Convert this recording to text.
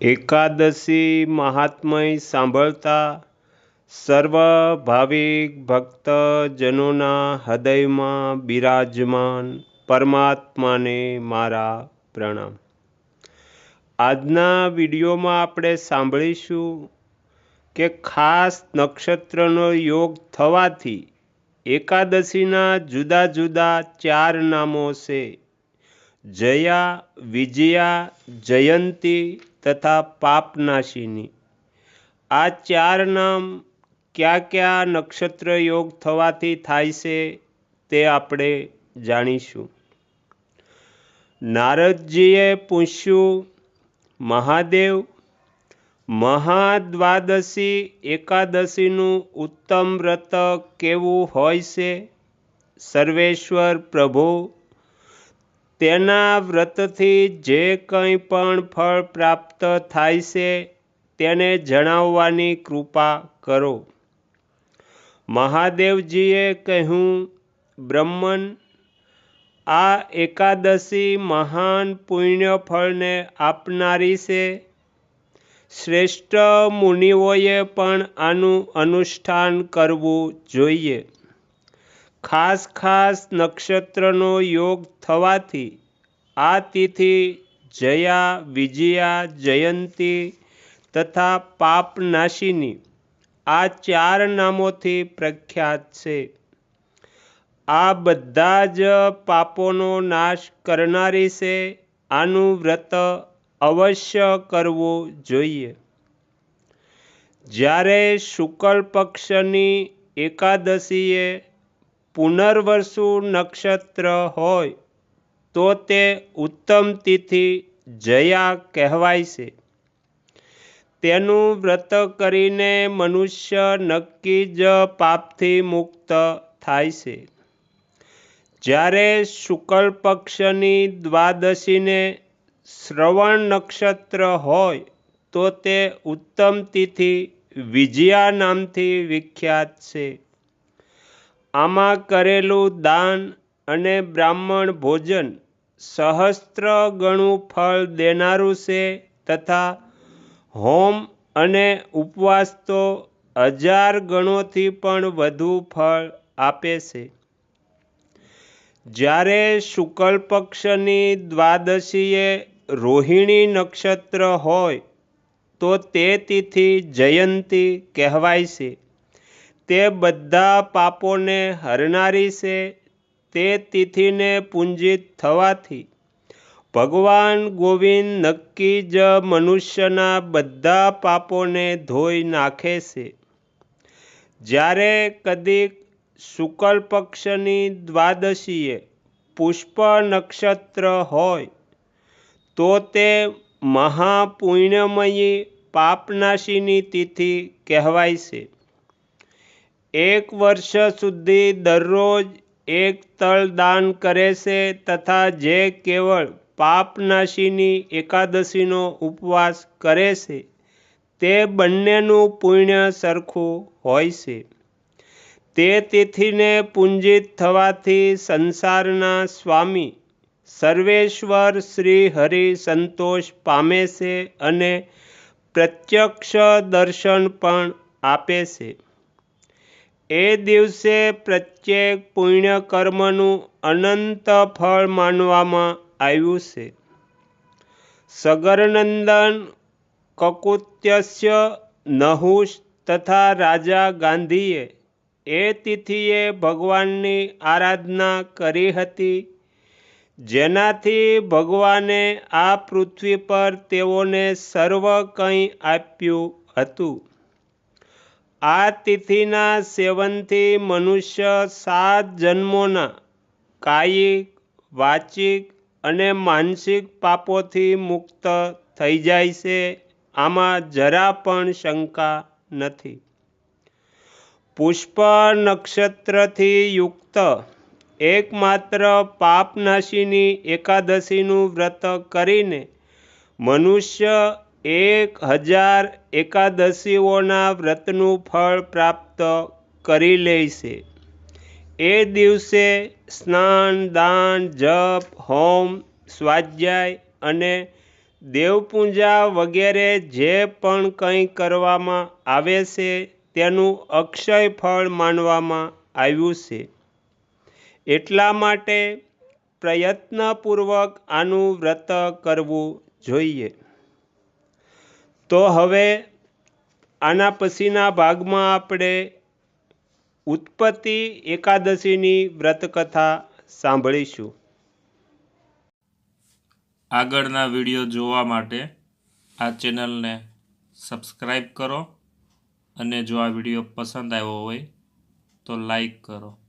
એકાદશી મહાત્મય સાંભળતા સર્વ ભાવિક ભક્તજનોના હૃદયમાં બિરાજમાન પરમાત્માને મારા પ્રણામ. આજના વિડીયોમાં આપણે સાંભળીશું કે ખાસ નક્ષત્રનો યોગ થવાથી એકાદશીના જુદા જુદા ચાર નામો છે. જયા, વિજયા, જયંતી તથા પાપનાશીની. આ ચાર નામ કયા કયા નક્ષત્ર યોગ થવાથી થાય છે તે આપણે જાણીશું. નારદજીએ પૂછ્યું, મહાદેવ, મહાદ્વાદશી એકાદશીનું ઉત્તમ વ્રત કેવું હોય છે? સર્વેશ્વર પ્રભુ તેના વ્રતથી જે કંઈ પણ ફળ પ્રાપ્ત થાય છે, તેને જણાવવાની કૃપા કરો. મહાદેવજીએ કહ્યું, બ્રહ્મન, આ એકાદશી મહાન પુણ્ય ફળને આપનારી છે. શ્રેષ્ઠ મુનિઓએ પણ આનું અનુષ્ઠાન કરવું જોઈએ. ખાસ ખાસ નક્ષત્રનો યોગ થવાથી આ તિથિ જયા, વિજયા, જયંતી તથા પાપનાશીની આ ચાર નામોથી પ્રખ્યાત છે. આ બધા જ પાપોનો નાશ કરનારી છે. આનું વ્રત અવશ્ય કરવું જોઈએ. જ્યારે શુક્લ પક્ષની એકાદશીએ પુનર્વસુ નક્ષત્ર હોય, તો તે ઉત્તમ તિથિ જયા કહેવાય છે. તેનું વ્રત કરીને મનુષ્ય નક્કી જ પાપથી મુક્ત થાય છે. જ્યારે શુક્લ પક્ષની દ્વાદશીને શ્રવણ નક્ષત્ર હોય, તો તે ઉત્તમ તિથિ વિજયા નામથી વિખ્યાત છે. આમાં કરેલું દાન અને બ્રાહ્મણ ભોજન સહસ્ત્ર ગણું ફળ દેનારું છે તથા હોમ અને ઉપવાસ તો હજાર ગણોથી પણ વધુ ફળ આપે છે. જ્યારે શુક્લ પક્ષની દ્વાદશીએ રોહિણી નક્ષત્ર હોય તો તે તિથિ જયંતી કહેવાય છે. તે બધા પાપોને હરનારી છે, તે તિથિને પૂંજિત થવાથી. ભગવાન ગોવિંદ નક્કી જ મનુષ્યના બધા પાપોને ધોઈ નાખે છે. જ્યારે કદીક શુકલ પક્ષની દ્વાદશીએ પુષ્પ નક્ષત્ર હોય, તો તે મહાપુણ્યમયી પાપનાશીની તિથિ કહેવાય છે. એક વર્ષ સુધી દરરોજ એક તળ દાન કરે છે તથા જે કેવળ પાપનાશીની એકાદશીનો ઉપવાસ કરે છે, તે બંનેનું પુણ્ય સરખું હોય છે. તે તિથિને પૂંજિત થવાથી સંસારના સ્વામી સર્વેશ્વર શ્રી હરિ સંતોષ પામે છે અને પ્રત્યક્ષ દર્શન પણ આપે છે. એ દિવસે પ્રત્યેક પુણ્યકર્મનું અનંત ફળ માનવામાં આવ્યું છે. સગરનંદન કકુત્યસ્ય નહુષ તથા રાજા ગાંધીએ એ તિથિએ ભગવાનની આરાધના કરી હતી, જેનાથી ભગવાને આ પૃથ્વી પર તેઓને સર્વ કંઈ આપ્યું હતું. આ તિથિના સેવનથી મનુષ્ય સાત જન્મોના કાયિક, વાચિક અને માનસિક પાપોથી મુક્ત થઈ જાય છે. આમાં જરા પણ શંકા નથી. પુષ્પ નક્ષત્રથી યુક્ત એકમાત્ર પાપનાશીની એકાદશીનું વ્રત કરીને મનુષ્ય એક હજાર એકાદશીઓના વ્રતનું ફળ પ્રાપ્ત કરી લે છે એ દિવસે સ્નાન, દાન, જપ, હોમ, સ્વાધ્યાય અને દેવપૂજા વગેરે જે પણ કંઈ કરવામાં આવે છે તેનું અક્ષય ફળ માનવામાં આવ્યું છે. એટલા માટે પ્રયત્નપૂર્વક આનું વ્રત કરવું જોઈએ. તો હવે આના પછીના ભાગમાં આપણે ઉત્પત્તિ એકાદશીની વ્રતકથા સાંભળીશું. આગળના વીડિયો જોવા માટે આ ચેનલને સબસ્ક્રાઈબ કરો અને જો આ વીડિયો પસંદ આવ્યો હોય તો લાઈક કરો.